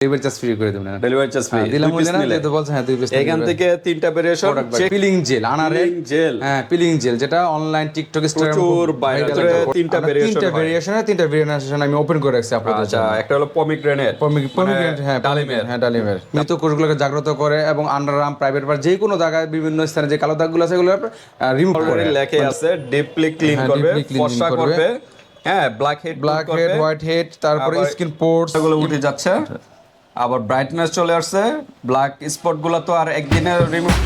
Delivery charge free করে দেবেন delivery charge free দিলাম বলে না যেহেতু বলছে হ্যাঁ দুই পিস এখান থেকে তিনটা ভেরিয়েশন পিলিং জেল আনারে। জেল হ্যাঁ পিলিং জেল যেটা অনলাইন টিকটক প্রচুর একটা- তিনটা variation তিনটা হয়। ভেরিয়েশনে তিনটা ভেরিয়েশন আমি ওপেন করে রাখছি আপনাদের আচ্ছা একটা হলো পমিগ্রেনেট পমিগ্রেনেট হ্যাঁ ডালিমের। হ্যাঁ ডালিমের। মৃত কোষগুলোকে জাগ্রত করে এবং আন্ডারআর্ম প্রাইভেট পার্ট যে কোনো জায়গায় বিভিন্ন স্থানে যে কালো দাগগুলো আছে এগুলো রিমুভ করে। লেখে আছে ডিপলি ক্লিন হ্যাঁ, করবে ফর্সা করবে। হ্যাঁ black head black head white head তারপরে স্কিন পোর্টসগুলো উঠে যাচ্ছে। আবার ব্রাইটনেস চলে আসছে। ব্ল্যাক স্পটগুলো তো আর একদিনে রিমুভ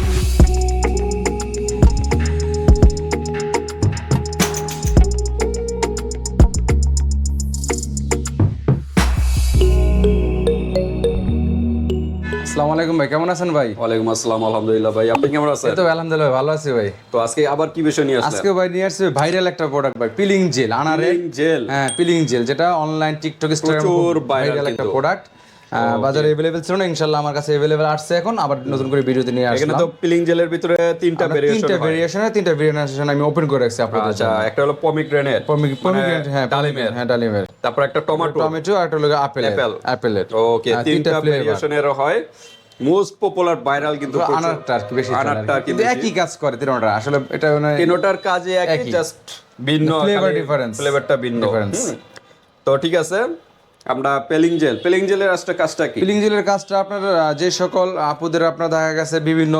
আসসালামু আলাইকুম ভাই কেমন আছেন ভাই? ওয়ালাইকুম আসসালাম আলহামদুলিল্লাহ ভাই আপনি কেমন আছেন? তো আলহামদুলিল্লাহ ভালো আছি ভাই। তো আজকে আবার কি বিষয় নিয়ে আসলেন? আজকে ভাই নিয়ে আসছে ভাইরাল একটা প্রোডাক্ট ভাই পিলিং জেল আনারে জেল হ্যাঁ পিলিং জেল যেটা অনলাইন টিকটক প্রচুর viral ভাইরাল একটা প্রোডাক্ট বাজারে अवेलेबल ছিল না ইনশাআল্লাহ আমার কাছে अवेलेबल আসছে এখন আবার নতুন করে ভিডিওতে নিয়ে এখানে আসলাম তো পিলিং জেলের ভিতরে তিনটা ভেরিয়েশন তিনটা ভেরিয়েশনে তিনটা ভেরিয়েশন আমি ওপেন করে রাখছি আপনাদের আচ্ছা একটা হলো পমিগ্রেনেট পমিগ্রেনেট হ্যাঁ ডালিমের হ্যাঁ ডালিমের তারপর একটা টমেটো টমেটো আর একটা হলো আপেল Apple. আপেলের ওকে তিনটা ভেরিয়েশনের হয় মোস্ট পপুলার ভাইরাল কিন্তু প্রচুর। আনারটা আর কি বেশি চলে আর কি। আনারটা আর কি কিন্তু একই কাজ করে তিনটা আসলে এটা মানে তিনোটার কাজে একই জাস্ট ভিন্ন Flavor difference. ফ্লেভারটা ভিন্ন Difference. হুম। তো ঠিক আছে আমরা পেলিং জেল। পেলিং জেলের আসলে কাজটা কি? পিলিং জেলের কাজটা আপনার যে সকল আপুদের আপনার দেখা গেছে বিভিন্ন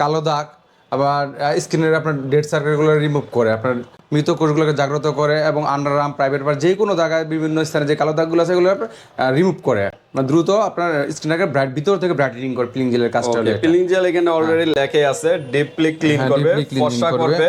কালো দাগ আবার স্কিনের আপনার ডেড সার্কেলগুলো রিমুভ করে আপনার মৃত কোষগুলোকে জাগ্রত করে এবং আন্ডারআর্ম প্রাইভেট পার্ট যে কোনো জায়গায় বিভিন্ন স্থানে যে কালো দাগগুলো আছে এগুলো রিমুভ করে। মানে দ্রুত আপনার স্কিনটাকে ব্রাইট ভিতর থেকে ব্রাইটেনিং করে পিলিং জেলের কাজটা হলো। পেলিং জেল এখানে অলরেডি লেখে আছে ডিপলি ক্লিন হ্যাঁ, করবে ফর্সা করবে।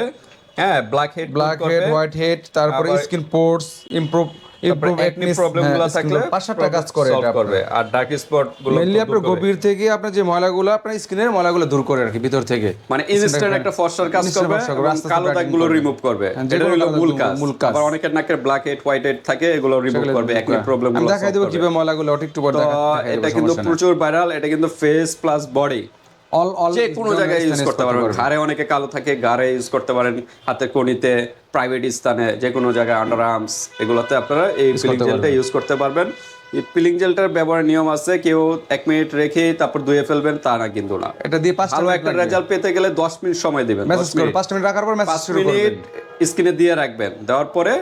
হ্যাঁ black head black head white head তারপরে skin pores improve improve acne প্রবলেমগুলো থাকলে পাঁচ সাতটা কাজ করে করবে। আর ডার্ক স্পটগুলো মেনলি আপনার গভীর থেকে আপনার যে ময়লাগুলো আপনার স্কিনের ময়লাগুলো দূর করে আর কি ভিতর থেকে। মানে ইনস্ট্যান্ট একটা ফর্সার কাজ করবে ফর্সা করবে, এবং আস্তে আস্তে কালো দাগগুলো রিমুভ করবে। এটা হলো মূল কাজ। মূল কাজ। আবার অনেকের নাকের ব্ল্যাক হেড হোয়াইট হেড থাকে এগুলো রিমুভ করবে প্রবলেমগুলো দেখাই দেবো কীভাবে ময়লাগুলো ওটা একটু পর দেখা এটা কিন্তু প্রচুর ভাইরাল এটা কিন্তু face plus body all all যে কোনো জায়গায় ইউজ করতে পারবেন। ঘাড়ে অনেকে কালো থাকে ঘাড়ে ইউজ করতে পারেন হাতের কনিতে প্রাইভেট স্থানে যে কোনো জায়গায় আন্ডার আর্মস এগুলোতে আপনারা এই পিলিং জেলটা ইউজ করতে পারবেন। এই পিলিং জেলটার ব্যবহারের নিয়ম আছে কেউ এক মিনিট রেখে তারপর ধুয়ে ফেলবেন তা না কিন্তু না। এটা দিয়ে পাঁচটা ভালো একটা রেজাল্ট পেতে গেলে দশ মিনিট সময় দিবেন মেসেজ করো পাঁচ মিনিট রাখার পর মেসেজ পাঁচ শুরু মিনিট স্কিনে দিয়ে রাখবেন দেওয়ার পরে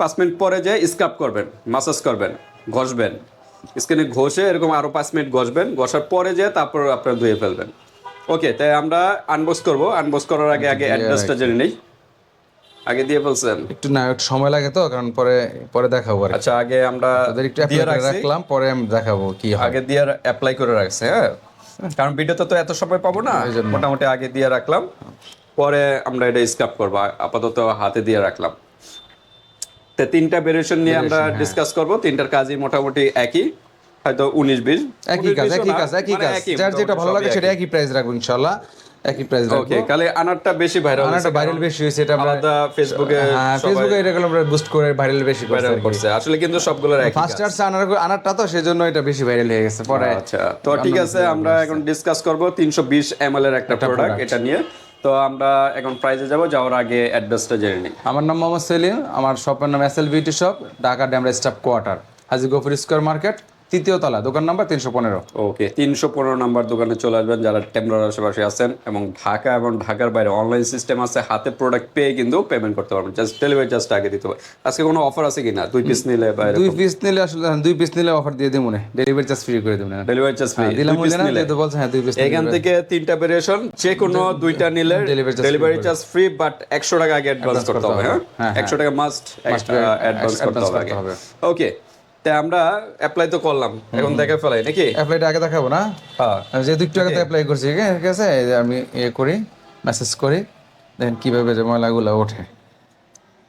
পাঁচ মিনিট পরে যে স্ক্রাব করবেন মাসাজ করবেন ঘষবেন। স্কিনে ঘষে এরকম আরও পাঁচ মিনিট ঘষবেন ঘষার পরে যে তারপর আপনার ধুয়ে ফেলবেন। ওকে তাই আমরা আনবক্স করব। আনবক্স করার আগে আগে অ্যাড্রেসটা জেনে নেই। আগে দিয়ে ফেলছেন? একটু না একটু সময় লাগে তো কারণ পরে পরে দেখাবো আর আচ্ছা আগে আমরা তাদের একটু অ্যাপ্লাই রাখলাম পরে আমি দেখাবো কি হয়। আগে দিয়ে অ্যাপ্লাই করে রাখছে হ্যাঁ? কারণ ভিডিওতে তো এত সময় পাবো না। মোটামুটি আগে দিয়ে রাখলাম পরে আমরা এটা স্ক্রাব করব। আপাতত হাতে দিয়ে রাখলাম। তো তিনটা ভেরিয়েশন নিয়ে আমরা হ্যাঁ। ডিসকাস করব। তিনটার কাজই মোটামুটি একই হয়তো উনিশ বিশ। একই কাজ একই কাজ একই মানে কাজ। যার যেটা ভালো লাগে সেটা একই। প্রাইস রাখব ইনশাআল্লাহ। একই প্রাইস ওকে কালে আনারটা বেশি ভাইরাল আনারটা ভাইরাল বেশি হয়েছে এটা আলাদা ফেসবুকে হ্যাঁ ফেসবুকে এটা আমরা বুস্ট করে ভাইরাল বেশি করছে ভাইরাল করছে। আসলে কিন্তু সবগুলোর একই ফার্স্ট চার্জ আনার আনারটা তো সেজন্য এটা বেশি ভাইরাল হয়ে গেছে পরে আচ্ছা তো ঠিক আছে আমরা এখন ডিসকাস করব তিনশো বিশ এম এর একটা প্রোডাক্ট এটা নিয়ে। তো আমরা এখন প্রাইজে যাব যাওয়ার আগে অ্যাড্রেসটা জেনে নিই। আমার নাম মোহাম্মদ সেলিম আমার শপের নাম S L beauty shop Dhaka Demra staff quarter Haji Gafur square market তৃতীয় তলা দোকান নাম্বার তিনশো পনেরো। ওকে তিনশো পনেরো নাম্বার দোকানে চলে আসবেন যারা টেমরার আশেপাশে আছেন এবং ঢাকা এবং ঢাকার বাইরে অনলাইন সিস্টেম আছে হাতে প্রোডাক্ট পেয়ে কিন্তু পেমেন্ট করতে পারবেন। জাস্ট ডেলিভারি চার্জটা আগে দিতে হবে। আজকে কোনো অফার আছে কিনা? দুই পিস নিলে বাইরে দুই পিস নিলে আসলে হ্যাঁ, দুই পিস নিলে অফার দিয়ে দিই মনে ডেলিভারি চার্জ ফ্রি করে দেবেন ডেলিভারি চার্জ ফ্রি দিলাম না বলছে হ্যাঁ দুই পিস এখান থেকে তিনটা ভেরিয়েশন যে কোনো দুইটা নিলে ডেলিভারি চার্জ ফ্রি বাট একশো টাকা আগে অ্যাডভান্স করতে হবে হ্যাঁ? হ্যাঁ, একশো টাকা মাস্ট অ্যাডভান্স করতে হবে। ওকে তাই আমরা অ্যাপ্লাই তো করলাম এখন দেখে ফেলাই নাকি? অ্যাপ্লাইটা আগে দেখাবো না? হ্যাঁ। আমি যেহেতু একটু আগে অ্যাপ্লাই করছি ঠিক আছে? আমি ইয়ে করি মেসেজ করি দেখেন কীভাবে যে ময়লাগুলো ওঠে।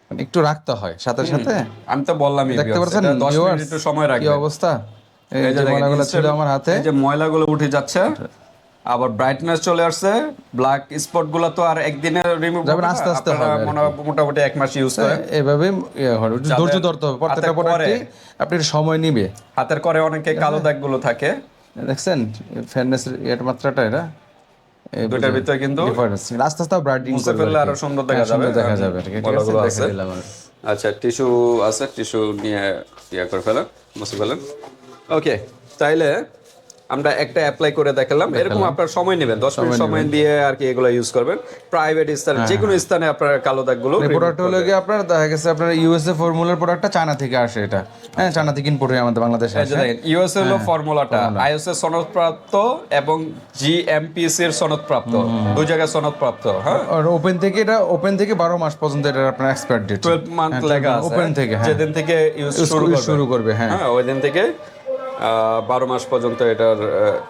মানে একটু রাখতে হয় সাথে সাথে। আমি তো বললাম দেখতে পাচ্ছেন? দশ মিনিট একটু সময় রাখি অবস্থা? এই যে ময়লাগুলো ছিল আমার হাতে। এই যে ময়লাগুলো উঠে যাচ্ছে আবার ব্রাইটনেস চলে আসছে। ব্ল্যাক স্পটগুলো তো আর একদিনে রিমুভ যাবেন আস্তে আস্তে হবে মোটামুটি এক মাস ইউজ করে। এভাবে ইয়ে হয়, ধৈর্য ধরতে হবে। প্রত্যেকটা হাতে করে। প্রোডাক্টই আপনি সময় নিবে। হাতের করে অনেকে কালো দাগগুলো থাকে। দেখছেন? ফেয়ারনেস এর মাত্রাটা এটা। দুটার ভিতরে কিন্তু। আস্তে আস্তে ব্রাইটিং মুছে ফেললে আরও সুন্দর দেখা যাবে। দেখা যাবে। ঠিক আছে। আচ্ছা টিস্যু আছে। টিস্যু নিয়ে ইয়ে করে ফেলেন মুছে ফেলেন। ওকে তাইলে আমরা একটা অ্যাপ্লাই করে দেখালাম এরকম আপনার সময় নেবেন দশ মিনিট সময় দিয়ে আর কি এগুলো ইউজ করবেন। প্রাইভেট স্থানে যে কোনো স্থানে আপনার কালো দাগগুলো প্রোডাক্ট হলো গিয়ে আপনার দেখা গেছে আপনার ইউএসএ ফর্মুলার প্রোডাক্টটা চায়না থেকে আসে এটা। হ্যাঁ চায়না থেকে ইম্পোর্ট হয়ে আমাদের বাংলাদেশে আসে। ইউএস হলো ফর্মুলাটা আইএস এর সনদপ্রাপ্ত এবং জিএমপিসি এর সনদপ্রাপ্ত। দুই জায়গায় সনদপ্রাপ্ত হ্যাঁ? আর ওপেন থেকে এটা ওপেন থেকে বারো মাস পর্যন্ত এটা আপনার এক্সপায়ার ডেট 12 মান্থ লেখা আছে। ওপেন থেকে হ্যাঁ। যেদিন থেকে ইউজ শুরু করবে। হ্যাঁ। হ্যাঁ ওই দিন থেকে বারো মাস পর্যন্ত এটার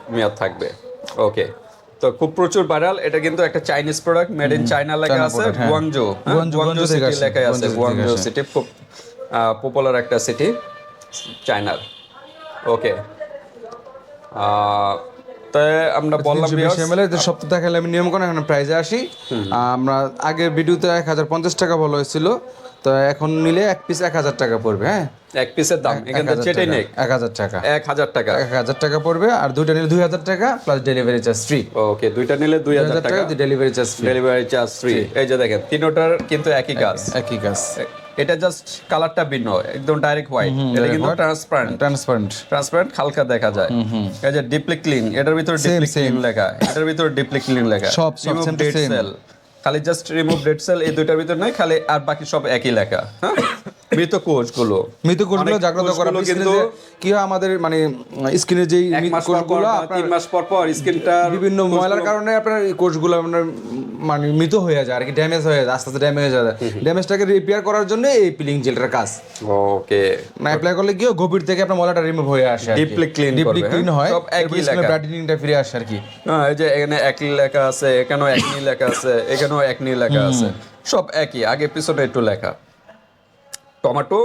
মেয়াদ থাকবে। ওকে তো খুব প্রচুর ভাইরাল এটা কিন্তু একটা Chinese product made in China লেখা আছে। গুয়াংজো গুয়াংজো- সিটি লেখা আছে গুয়াংজো। সিটি খুব পপুলার একটা সিটি চায়নার ওকে তাই আমরা বললাম তিনশো বিশ ml এর সপ্তাহ দেখালে আমি নিয়ম করে এখন প্রাইজে আসি। আমরা আগের ভিডিওতে এক হাজার পঞ্চাশ টাকা বলা হয়েছিল। তো এখন নিলে এক পিস এক হাজার টাকা পড়বে হ্যাঁ? এক পিসের দাম। এখান চেটে নেই এক হাজার টাকা। এক হাজার টাকা। এক হাজার টাকা পড়বে আর দুইটা নিলে দুই হাজার টাকা plus delivery charge free okay দুইটা নিলে দুই হাজার টাকা। Delivery charge free delivery charge free এই যে দেখেন তিনোটার কিন্তু একই কাজ। একই কাজ। এটা জাস্ট কালারটা ভিন্ন একদম ডাইরেক্ট হোয়াইট এটা কিন্তু ট্রান্সপারেন্ট ট্রান্সপারেন্ট ট্রান্সপারেন্ট হালকা দেখা যায়। এই যে ডিপলি ক্লিন এটার ভিতরে ডিপলি ক্লিন লেখা। এটার ভিতরে ডিপলি ক্লিন লেখা। সব- সব রিমুভ খালি জাস্ট রিমুভ ডেড সেল এই দুইটার ভিতর নয়, খালি আর বাকি সব একই লেখা হ্যাঁ? মৃত কোষগুলো মৃত কোষগুলো জাগ্রত করা। কিন্তু কি হয় আমাদের মানে স্কিনের পর কোষগুলো তিন মাস পর পর স্কিনটা বিভিন্ন ময়লার কারণে আপনার কোষগুলো আপনার মানে মৃত হয়ে যায় আর কি ড্যামেজ হয়ে যায় আস্তে আস্তে ড্যামেজ হয়ে যায়। ড্যামেজটাকে রিপেয়ার করার জন্য এই পিলিং জেলটার কাজ। ওকে। না অ্যাপ্লাই করলে কি গভীর থেকে আপনার ময়লাটা রিমুভ হয়ে আসে Deeply clean ডিপলি ক্লিন হ্যাঁ? সব একই লেখা। ব্রাইটেনিংটা ফিরে আসে আর কি। হ্যাঁ এই যে এখানে একই লেখা আছে এখানেও একনি লেখা আছে এখানেও একনি লেখা আছে। সব একই আগে পিছনে একটু লেখা। টমেটো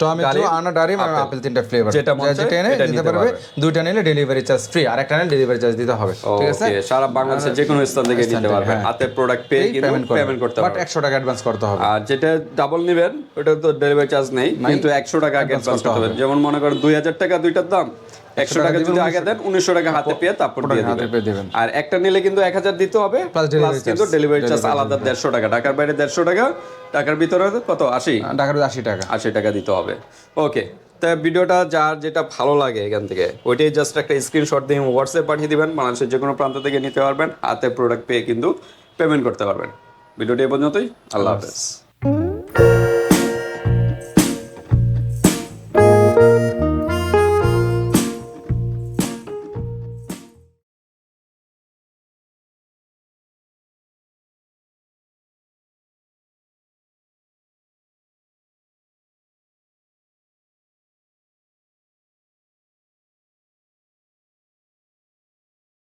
টমেটো আনা ডারিম আর আপেল। তিনটা ফ্লেভার যেটা যেটা এনে নিতে পারবে। দুইটা নিলে ডেলিভারি চার্জ ফ্রি আর একটা নিলে ডেলিভারি চার্জ দিতে হবে। ঠিক আছে? সারা বাংলাদেশের যে কোনো স্থান থেকে নিতে পারবেন। হ্যাঁ। হাতে প্রোডাক্ট পেয়ে কিন্তু পেমেন্ট করতে করতে বাট পারবেন একশো টাকা অ্যাডভান্স করতে হবে। আর যেটা ডাবল নেবেন ওটা তো ডেলিভারি চার্জ নেই কিন্তু একশো টাকা অ্যাডভান্স করতে হবে। যেমন মনে করেন দুই হাজার টাকা দুইটার দাম একশো টাকা যদি আগে দেন উনিশশো টাকা হাতে পেয়ে তারপর দিয়ে দিবেন। আর একটা নিলে কিন্তু এক হাজার দিতে হবে প্লাস কিন্তু ডেলিভারি চার্জ আলাদা দেড়শো টাকা। ঢাকার বাইরে দেড়শো টাকা টাকার ভিতরে কত? আশি? টাকার আশি টাকা। আশি টাকা দিতে হবে। ওকে তা ভিডিওটা যার যেটা ভালো লাগে এখান থেকে ওইটাই জাস্ট একটা স্ক্রিনশট দিয়ে হোয়াটসঅ্যাপ পাঠিয়ে দিবেন বাংলাদেশের যে কোনো প্রান্ত থেকে নিতে পারবেন হাতে প্রোডাক্ট পেয়ে কিন্তু পেমেন্ট করতে পারবেন। ভিডিওটি এ পর্যন্তই আল্লাহ হাফেজ।